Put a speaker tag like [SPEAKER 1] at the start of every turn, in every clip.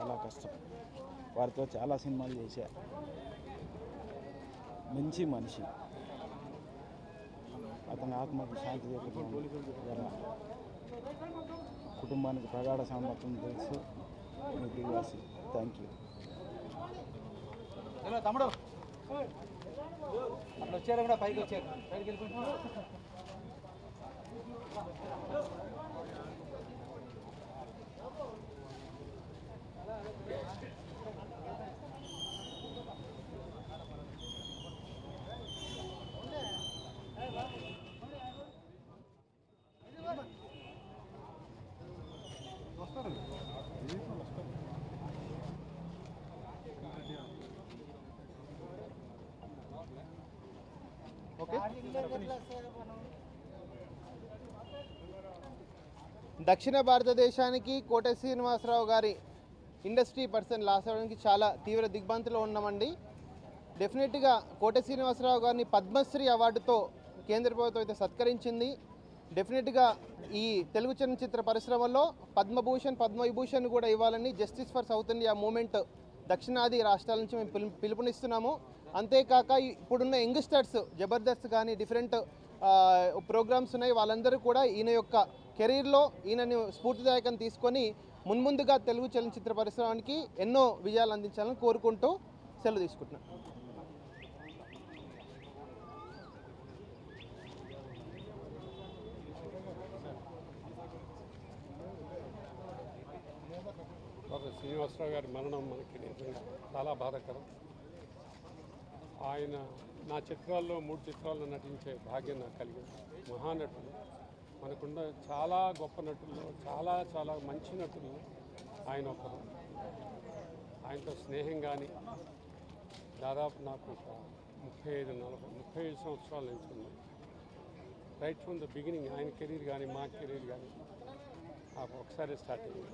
[SPEAKER 1] చాలా కష్టం. వారితో చాలా సినిమాలు చేశా. మంచి మనిషి. అతని ఆత్మకు శాంతి కుటుంబానికి ప్రగాఢ సామర్థ్యం తెలుసు. మిగిలివాసి థ్యాంక్ యూ
[SPEAKER 2] తమ్ముడు. అట్లా వచ్చారు కూడా పైకి వచ్చారు. పైకి వెళ్ళిపోయి
[SPEAKER 3] దక్షిణ భారతదేశానికి కోట శ్రీనివాసరావు గారి ఇండస్ట్రీ పర్సన్ లాస్ అవ్వడానికి చాలా తీవ్ర దిగ్భ్రాంతిలో ఉన్నామండి. డెఫినెట్గా కోట శ్రీనివాసరావు గారిని పద్మశ్రీ అవార్డుతో కేంద్ర ప్రభుత్వం అయితే సత్కరించింది. డెఫినెట్గా ఈ తెలుగు చలనచిత్ర పరిశ్రమలో పద్మభూషణ్ పద్మవిభూషణ్ కూడా ఇవ్వాలని justice for south India movement దక్షిణాది రాష్ట్రాల నుంచి మేము పిలుపునిస్తున్నాము. అంతేకాక ఇప్పుడున్న యంగ్స్టర్స్ జబర్దస్త్ కానీ డిఫరెంట్ ప్రోగ్రామ్స్ ఉన్నాయి. వాళ్ళందరూ కూడా ఈయన యొక్క కెరీర్లో ఈయనని స్ఫూర్తిదాయకం తీసుకొని మున్ముందుగా తెలుగు చలనచిత్ర పరిశ్రమానికి ఎన్నో విజయాలు అందించాలని కోరుకుంటూ సెలవు తీసుకుంటున్నాను.
[SPEAKER 4] శ్రీనివాసరావు గారి మరణం మనకి నిజంగా చాలా బాధాకరం. ఆయన నా చిత్రాల్లో మూడు చిత్రాల్లో నటించే భాగ్యం నాకు కలిగింది మహానటుడు. మనకున్న చాలా గొప్ప నటుల్లో చాలా చాలా మంచి నటులు ఆయన ఒకరు ఆయనతో స్నేహం కానీ దాదాపు నాకు ఒక ముప్పై ఐదు నలభై ముప్పై ఐదు సంవత్సరాల నుంచి ఉంది రైట్ ఫ్రమ్ ద బిగినింగ్ ఆయన కెరీర్ కానీ మా కెరీర్ కానీ నాకు ఒకసారి స్టార్ట్ అయింది.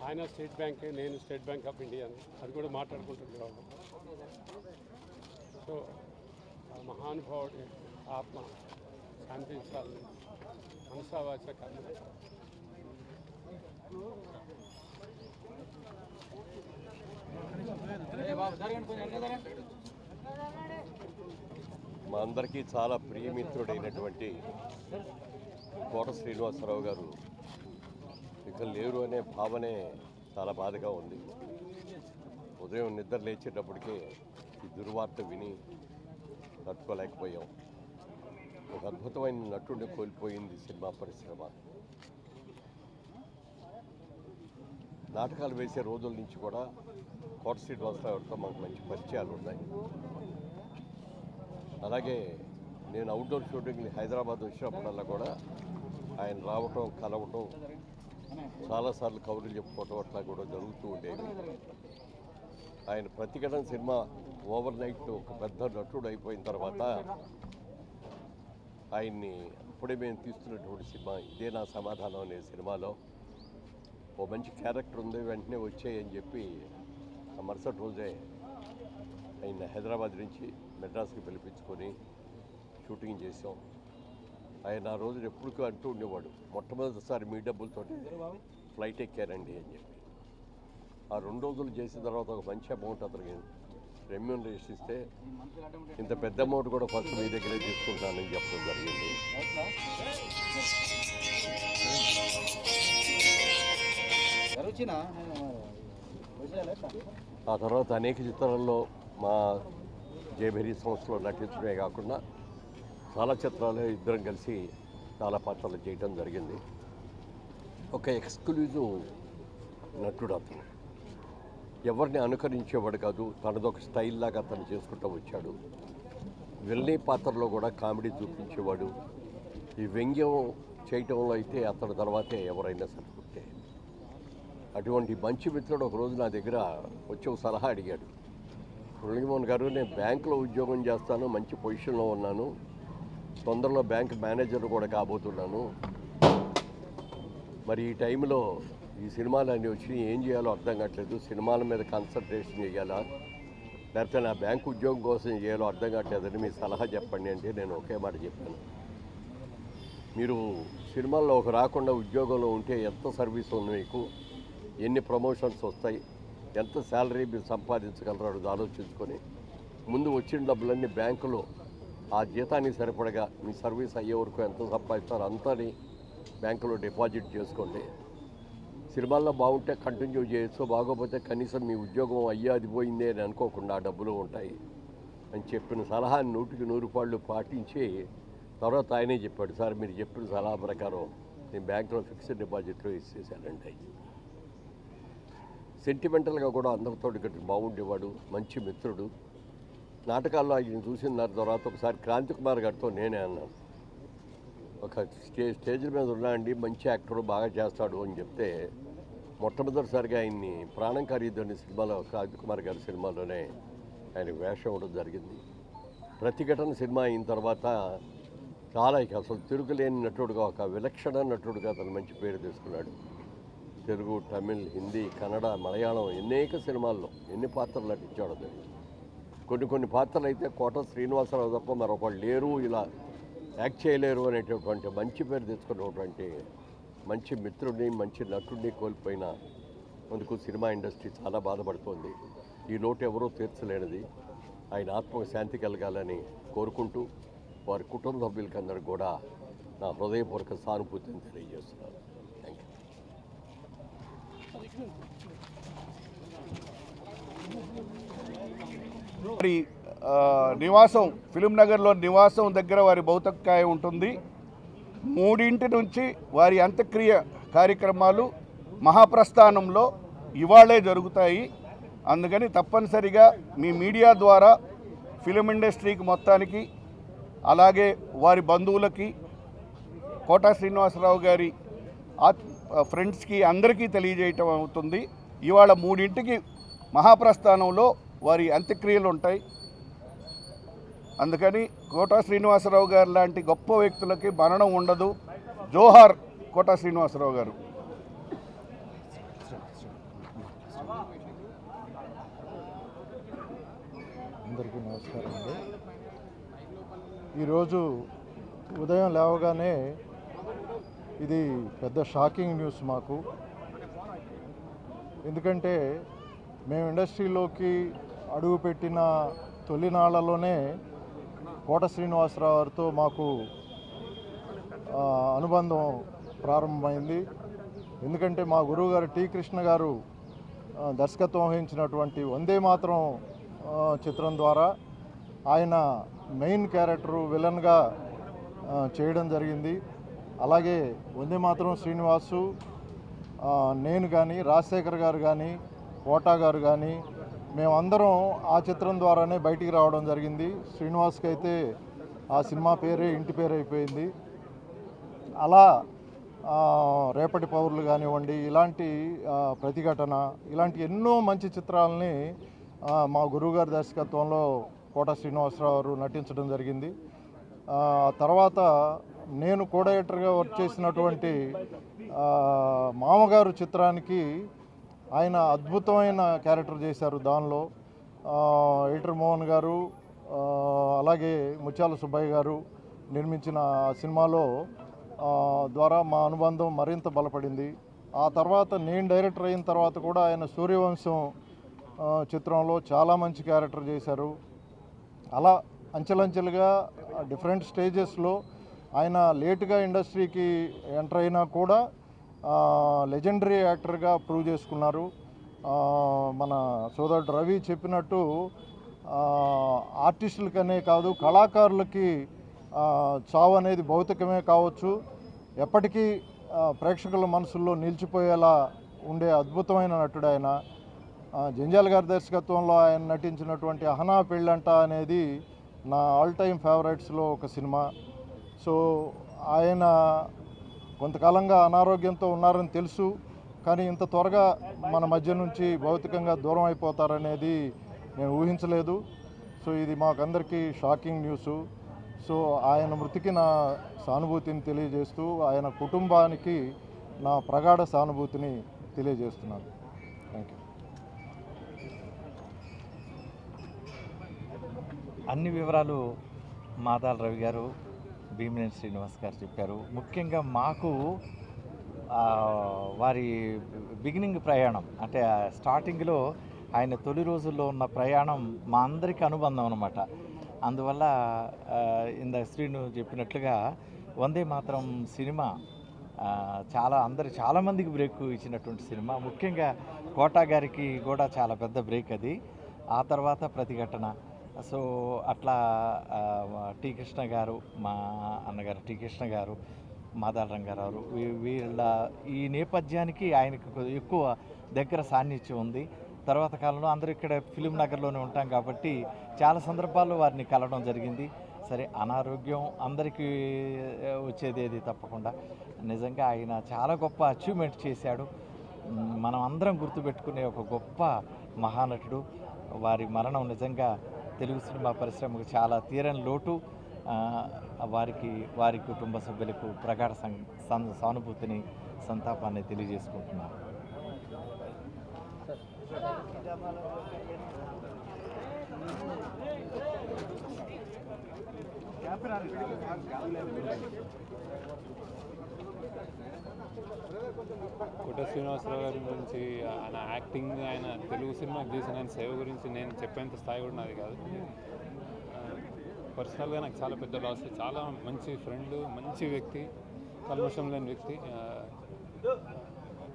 [SPEAKER 4] ఆయన స్టేట్ బ్యాంకే నేను స్టేట్ బ్యాంక్ ఆఫ్ ఇండియా అది కూడా మాట్లాడుకుంటుండేవాళ్ళం సో మహానుభావుడి ఆత్మ శాంతించాలని మనసావాచ కర్మ.
[SPEAKER 5] మా అందరికీ చాలా ప్రియమిత్రుడైనటువంటి కోట శ్రీనివాసరావు గారు ఇక లేరు అనే భావనే చాలా బాధగా ఉంది. ఉదయం నిద్ర లేచేటప్పటికే ఈ దుర్వార్త విని తట్టుకోలేకపోయాం. ఒక అద్భుతమైన నటుడిని కోల్పోయింది సినిమా పరిశ్రమ. నాటకాలు వేసే రోజుల నుంచి కూడా కోట శ్రీనివాసరావుతో మాకు మంచి పరిచయాలు ఉన్నాయి. అలాగే నేను అవుట్డోర్ షూటింగ్ హైదరాబాద్ వచ్చినప్పుడల్లా కూడా ఆయన రావటం కలవటం చాలాసార్లు కబుర్లు చెప్పుకోవటం అట్లా కూడా జరుగుతూ ఉండేవి ఆయన ప్రతిఘటన సినిమా ఓవర్ నైట్ ఒక పెద్ద నటుడు అయిపోయిన తర్వాత ఆయన్ని అప్పుడే మేము తీస్తున్నటువంటి సినిమా ఇదే నా సమాధానం అనే సినిమాలో ఓ మంచి క్యారెక్టర్ ఉంది వెంటనే వచ్చాయని చెప్పి ఆ మరుసటి రోజే ఆయన హైదరాబాద్ నుంచి మెడ్రాస్కి పిలిపించుకొని షూటింగ్ చేసాం ఆయన ఆ రోజు ఎప్పుడు అంటూ ఉండేవాడు. మొట్టమొదటిసారి మీ డబ్బులతో ఫ్లైట్ ఎక్కారండి అని చెప్పి. ఆ రెండు రోజులు చేసిన తర్వాత ఒక మంచి అమౌంట్ అతనికి రెమ్యూనరేషన్ ఇస్తే ఇంత పెద్ద అమౌంట్ కూడా ఫస్ట్ మీ దగ్గరే తీసుకుంటానని చెప్పడం జరిగింది. ఆ తర్వాత అనేక చిత్రాల్లో మా జయభేరి సంస్థలో నటించడమే కాకుండా చాలా చిత్రాలు ఇద్దరం కలిసి చాలా పాత్రలు చేయడం జరిగింది. ఒక ఎక్స్క్లూజివ్ నటుడు అతను. ఎవరిని అనుకరించేవాడు కాదు తనదొక స్టైల్ లాగా అతను చేసుకుంటూ వచ్చాడు. విల్నీ పాత్రలో కూడా కామెడీ చూపించేవాడు. ఈ వ్యంగ్యం చేయటంలో అయితే అతని తర్వాతే ఎవరైనా సరిపోతే. అటువంటి మంచి మిత్రుడు ఒక రోజు నా దగ్గర వచ్చి ఒక సలహా అడిగాడు. మురళీమోహన్ గారు నేను బ్యాంకులో ఉద్యోగం చేస్తాను మంచి పొజిషన్లో ఉన్నాను. తొందరలో బ్యాంక్ మేనేజర్ కూడా కాబోతున్నాను. మరి ఈ టైంలో ఈ సినిమాలు అన్నీ వచ్చి ఏం చేయాలో అర్థం కావట్లేదు. సినిమాల మీద కాన్సన్ట్రేషన్ చేయాలా? లేకపోతే నా బ్యాంక్ ఉద్యోగం కోసం చేయాలో అర్థం కావట్లేదని మీ సలహా చెప్పండి అంటే నేను ఒకే మాట చెప్పాను మీరు సినిమాల్లో ఒక రాకుండా ఉద్యోగంలో ఉంటే ఎంత సర్వీస్ ఉంది మీకు? ఎన్ని ప్రమోషన్స్ వస్తాయి? ఎంత శాలరీ మీరు సంపాదించగలరో? ఆలోచించుకొని ముందు వచ్చిన డబ్బులన్నీ బ్యాంకులో ఆ జీతాన్ని సరిపడగా మీ సర్వీస్ అయ్యే వరకు ఎంత సంపాదిస్తారో అంతని బ్యాంకులో డిపాజిట్ చేసుకోండి. సినిమాల్లో బాగుంటే కంటిన్యూ చేయొచ్చు బాగోపోతే కనీసం మీ ఉద్యోగం అయ్యే అది పోయిందే అని అనుకోకుండా డబ్బులు ఉంటాయి. అని చెప్పిన సలహా నూటికి నూరు పాళ్ళు పాటించి తర్వాత ఆయనే చెప్పాడు సార్ మీరు చెప్పిన సలహా ప్రకారం నేను బ్యాంకులో ఫిక్స్డ్ డిపాజిట్లో ఇచ్చేసానండి సెంటిమెంటల్గా కూడా అందరితో గట్టి బాగుండేవాడు మంచి మిత్రుడు. నాటకాల్లో ఆయన చూసిన తర్వాత ఒకసారి క్రాంతి కుమార్ గారితో నేనే అన్నాను. ఒక స్టేజ్ స్టేజ్ మీద ఉన్నాండి మంచి యాక్టర్ బాగా చేస్తాడు అని చెప్తే మొట్టమొదటిసారిగా ఆయన్ని ప్రాణం ఖరీదని సినిమాలో క్రాంతి కుమార్ గారి సినిమాలోనే ఆయన వేషం ఇవ్వడం జరిగింది. ప్రతిఘటన సినిమా అయిన తర్వాత చాలా ఇక అసలు తిరుగులేని నటుడుగా ఒక విలక్షణ నటుడుగా అతను మంచి పేరు తీసుకున్నాడు. తెలుగు తమిళ్ హిందీ కన్నడ మలయాళం అనేక సినిమాల్లో ఎన్ని పాత్రలు నటించాడు అతను కొన్ని కొన్ని పాత్రలు అయితే కోట శ్రీనివాసరావు తప్ప మరొకళ్ళు లేరు. ఇలా యాక్ట్ చేయలేరు అనేటటువంటి మంచి పేరు తెచ్చుకున్నటువంటి మంచి మిత్రుడిని మంచి నటుడిని కోల్పోయిన అందుకు సినిమా ఇండస్ట్రీ చాలా బాధపడుతోంది. ఈ లోటు ఎవరూ తీర్చలేనిది. ఆయన ఆత్మకు శాంతి కలగాలని కోరుకుంటూ వారి కుటుంబ సభ్యులకి కూడా నా హృదయపూర్వక సానుభూతిని తెలియజేస్తున్నాను. థ్యాంక్ యూ
[SPEAKER 1] వారి నివాసం ఫిలిం నగర్లో నివాసం దగ్గర వారి భౌతకాయ ఉంటుంది. మూడింటి నుంచి వారి అంత్యక్రియ కార్యక్రమాలు మహాప్రస్థానంలో ఇవాళే జరుగుతాయి. అందుకని తప్పనిసరిగా మీ మీడియా ద్వారా ఫిలిం ఇండస్ట్రీకి మొత్తానికి అలాగే వారి బంధువులకి కోటా శ్రీనివాసరావు గారి ఫ్రెండ్స్కి అందరికీ తెలియజేయటం అవుతుంది. ఇవాళ మూడింటికి మహాప్రస్థానంలో వారి అంత్యక్రియలు ఉంటాయి. అందుకని కోటా శ్రీనివాసరావు గారు లాంటి గొప్ప వ్యక్తులకి మరణం ఉండదు. జోహార్ కోటా శ్రీనివాసరావు గారు.
[SPEAKER 6] అందరికీ నమస్కారం అండి. ఈరోజు ఉదయం లేవగానే ఇది పెద్ద షాకింగ్ న్యూస్ మాకు. ఎందుకంటే మేము ఇండస్ట్రీలోకి అడుగుపెట్టిన తొలినాళ్ళలోనే కోట శ్రీనివాసరావు గారితో మాకు అనుబంధం ప్రారంభమైంది. ఎందుకంటే మా గురువు గారు టీ కృష్ణ గారు దర్శకత్వం వహించినటువంటి వందే మాత్రం చిత్రం ద్వారా ఆయన మెయిన్ క్యారెక్టరు విలన్గా చేయడం జరిగింది. అలాగే వందే మాత్రం శ్రీనివాసు నేను కానీ రాజశేఖర్ గారు కానీ కోటా గారు కానీ మేమందరం ఆ చిత్రం ద్వారానే బయటికి రావడం జరిగింది. శ్రీనివాస్కి అయితే ఆ సినిమా పేరే ఇంటి పేరు అయిపోయింది. అలా రేపటి పౌరులు కానివ్వండి ఇలాంటి ప్రతిఘటన ఇలాంటి ఎన్నో మంచి చిత్రాలని మా గురువుగారి దర్శకత్వంలో కోట శ్రీనివాసరావు గారు నటించడం జరిగింది. తర్వాత నేను కోడయేటర్గా వర్క్ చేసినటువంటి మామగారు చిత్రానికి ఆయన అద్భుతమైన క్యారెక్టర్ చేశారు దానిలో. ఆ, మోహన్ గారు అలాగే ముత్యాల సుబ్బయ్య గారు నిర్మించిన సినిమాలో ద్వారా మా అనుబంధం మరింత బలపడింది. ఆ తర్వాత నేను డైరెక్టర్ అయిన తర్వాత కూడా ఆయన సూర్యవంశం చిత్రంలో చాలా మంచి క్యారెక్టర్ చేశారు. అలా అంచెలంచెలుగా డిఫరెంట్ స్టేజెస్లో ఆయన లేటుగా ఇండస్ట్రీకి ఎంటర్ అయినా కూడా లెజెండరీ యాక్టర్గా ప్రూవ్ చేసుకున్నారు. మన సోదరుడు రవి చెప్పినట్టు ఆర్టిస్టులకనే కాదు కళాకారులకి చావు అనేది భౌతికమే కావచ్చు. ఎప్పటికీ ప్రేక్షకుల మనసుల్లో నిలిచిపోయేలా ఉండే అద్భుతమైన నటుడు ఆయన. జంజాల్ జంజాల గారి దర్శకత్వంలో ఆయన నటించినటువంటి అహనా పెళ్ళంట అనేది నా ఆల్ టైమ్ ఫేవరెట్స్లో ఒక సినిమా. సో ఆయన కొంతకాలంగా అనారోగ్యంతో ఉన్నారని తెలుసు కానీ ఇంత త్వరగా మన మధ్య నుంచి భౌతికంగా దూరం అయిపోతారనేది నేను ఊహించలేదు. సో ఇది మాకందరికీ షాకింగ్ న్యూస్. సో ఆయన మృతికి నా సానుభూతిని తెలియజేస్తూ ఆయన కుటుంబానికి నా ప్రగాఢ సానుభూతిని తెలియజేస్తున్నాను. థ్యాంక్ యూ
[SPEAKER 7] అన్ని వివరాలు మాదాల రవి గారు భీమినేని శ్రీనివాస్ గారు చెప్పారు. ముఖ్యంగా మాకు వారి బిగినింగ్ ప్రయాణం అంటే స్టార్టింగ్లో ఆయన తొలి రోజుల్లో ఉన్న ప్రయాణం మా అందరికీ అనుబంధం అనమాట అందువల్ల ఇందాక శ్రీను చెప్పినట్లుగా వందే మాత్రం సినిమా చాలా అందరు చాలామందికి బ్రేక్ ఇచ్చినటువంటి సినిమా. ముఖ్యంగా కోటా గారికి కూడా చాలా పెద్ద బ్రేక్ అది. ఆ తర్వాత ప్రతిఘటన. సో అట్లా టీ కృష్ణ గారు మా అన్నగారు టీ కృష్ణ గారు మాదాల రంగారావు వీళ్ళ ఈ నేపథ్యానికి ఆయనకు ఎక్కువ దగ్గర సాన్నిధ్యం ఉంది. తర్వాత కాలంలో అందరూ ఇక్కడ ఫిలిం నగర్లోనే ఉంటాం కాబట్టి చాలా సందర్భాల్లో వారిని కలవడం జరిగింది. సరే అనారోగ్యం అందరికీ వచ్చేదేది వచ్చేది ఏది తప్పకుండా. నిజంగా ఆయన చాలా గొప్ప అచీవ్మెంట్ చేశాడు. మనం అందరం గుర్తుపెట్టుకునే ఒక గొప్ప మహానటుడు. వారి మరణం నిజంగా తెలుగు సినిమా పరిశ్రమకు చాలా తీరని లోటు. వారికి వారి కుటుంబ సభ్యులకు ప్రగాఢ సం సానుభూతిని సంతాపాన్ని తెలియజేసుకుంటున్నాను.
[SPEAKER 8] కోట శ్రీనివాసరావు గారి గురించి ఆయన యాక్టింగ్ ఆయన తెలుగు సినిమా చేసిన ఆయన సేవ గురించి నేను చెప్పేంత స్థాయి కూడా నాది కాదు. పర్సనల్గా నాకు చాలా పెద్ద లాస్ చాలా మంచి ఫ్రెండ్ మంచి వ్యక్తి కల్మషం లేని వ్యక్తి.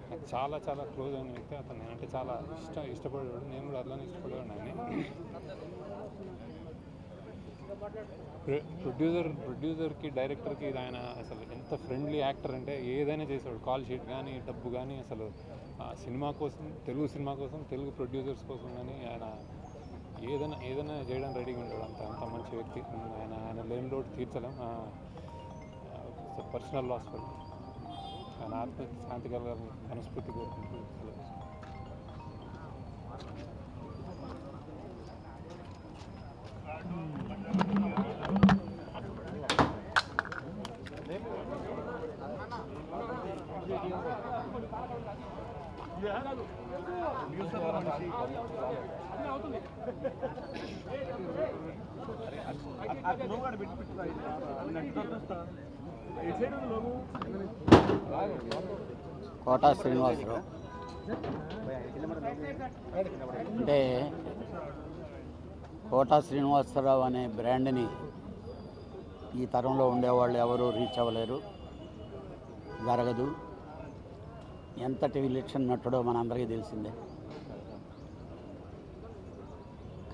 [SPEAKER 8] నాకు చాలా చాలా క్లోజ్ అయిన వ్యక్తి. అతను నేనంటే చాలా ఇష్ట ఇష్టపడేవాడు. నేను కూడా అట్లానే ఇష్టపడేవాడు ఆయన ప్రొడ్యూసర్ ప్రొడ్యూసర్కి డైరెక్టర్కి ఆయన అసలు ఎంత ఫ్రెండ్లీ యాక్టర్ అంటే ఏదైనా చేసేవాడు. కాల్ షీట్ కానీ డబ్బు కానీ అసలు ఆ సినిమా కోసం తెలుగు సినిమా కోసం తెలుగు ప్రొడ్యూసర్స్ కోసం కానీ ఆయన ఏదైనా ఏదైనా చేయడం రెడీగా ఉంటాడు అంత అంత మంచి వ్యక్తి. ఆయన ఆయన లేని లోటు తీర్చలేం. పర్సనల్ లాస్ ఆయన ఆత్మ శాంతి కలగాలని మనస్ఫూర్తి కోరుకుంటూ సెలవు.
[SPEAKER 9] కోటా శ్రీనివాసరావు. అంటే కోటా శ్రీనివాసరావు అనే బ్రాండ్ని ఈ తరంలో ఉండేవాళ్ళు ఎవరూ రీచ్ అవ్వలేరు. జరగదు. ఎంతటి విలక్షణ నటుడో మనందరికీ తెలిసిందే.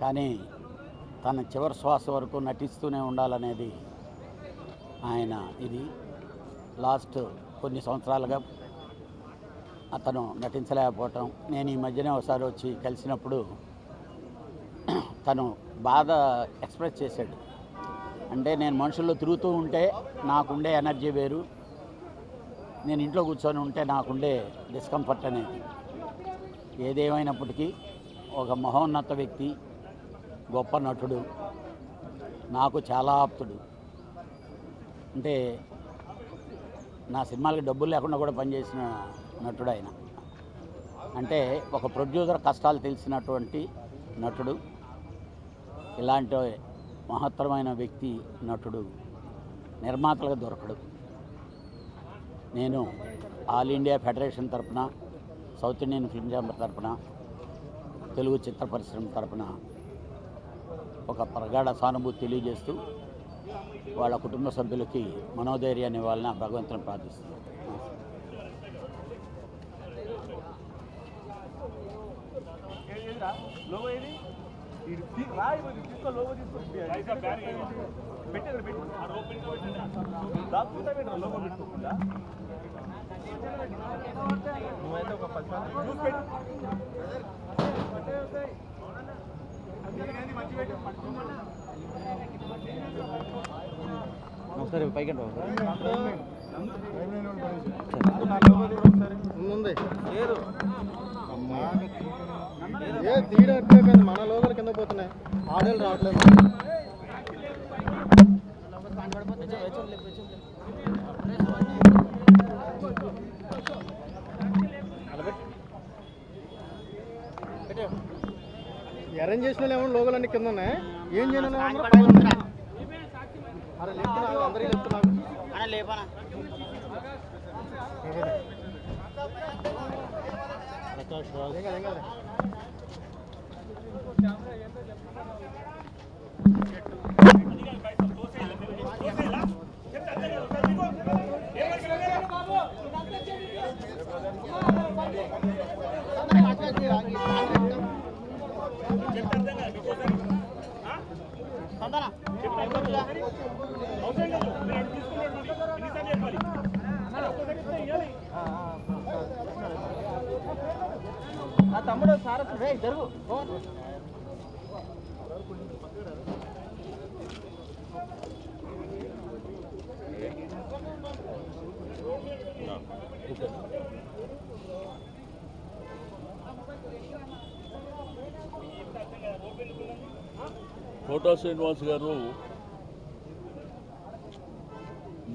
[SPEAKER 9] కానీ తన చివరి శ్వాస వరకు నటిస్తూనే ఉండాలనేది ఆయన ఇది. లాస్ట్ కొన్ని సంవత్సరాలుగా అతను నటించలేకపోవటం. నేను ఈ మధ్యనే ఒకసారి వచ్చి కలిసినప్పుడు తను బాధ ఎక్స్ప్రెస్ చేశాడు. అంటే నేను మనుషుల్లో తిరుగుతూ ఉంటే నాకుండే ఎనర్జీ వేరు. నేను ఇంట్లో కూర్చొని ఉంటే నాకుండే డిస్కంఫర్ట్ అనేది. ఏదేమైనప్పటికీ ఒక మహోన్నత వ్యక్తి గొప్ప నటుడు నాకు చాలా ఆప్తుడు. అంటే నా సినిమాలకి డబ్బులు లేకుండా కూడా పనిచేసిన నటుడు ఆయన అంటే ఒక ప్రొడ్యూసర్ కష్టాలు తెలిసినటువంటి నటుడు ఇలాంటి మహత్తరమైన వ్యక్తి నటుడు నిర్మాతలుగా దొరకడు. నేను ఆల్ ఇండియా ఫెడరేషన్ తరపున సౌత్ ఇండియన్ ఫిల్మ్ ఛాంబర్ తరపున తెలుగు చిత్ర పరిశ్రమ తరఫున ఒక ప్రగాఢ సానుభూతి తెలియజేస్తూ వాళ్ళ కుటుంబ సభ్యులకి మనోధైర్యాన్ని ఇవ్వాలని ఆ భగవంతుని ప్రార్థిస్తున్నాను
[SPEAKER 7] ఒకసారి పైకి
[SPEAKER 3] ముందే ఏ తీయడం మన లోపల కింద పోతున్నాయి. ఆడలు రావట్లేదు. అరేంజ్ చేసిన ఏమో లోగలన్నీ కింద ఉన్నాయి ఏం చేయను అందరికీ తమ్ముడు సార్ జరుగు.
[SPEAKER 10] కోటా శ్రీనివాస్ గారు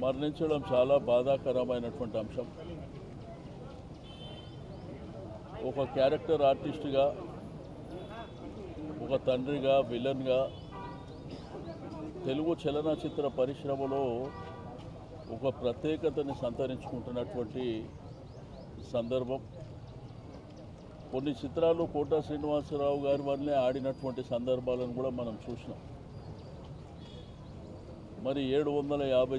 [SPEAKER 10] మరణించడం చాలా బాధాకరమైనటువంటి అంశం. ఒక క్యారెక్టర్ ఆర్టిస్ట్గా ఒక తండ్రిగా విలన్గా తెలుగు చలనచిత్ర పరిశ్రమలో ఒక ప్రత్యేకతని సంతరించుకుంటున్నటువంటి సందర్భం. కొన్ని చిత్రాలు కోటా శ్రీనివాసరావు గారి వల్లే ఆడినటువంటి సందర్భాలను కూడా మనం చూసినాం. మరి ఏడు వందల యాభై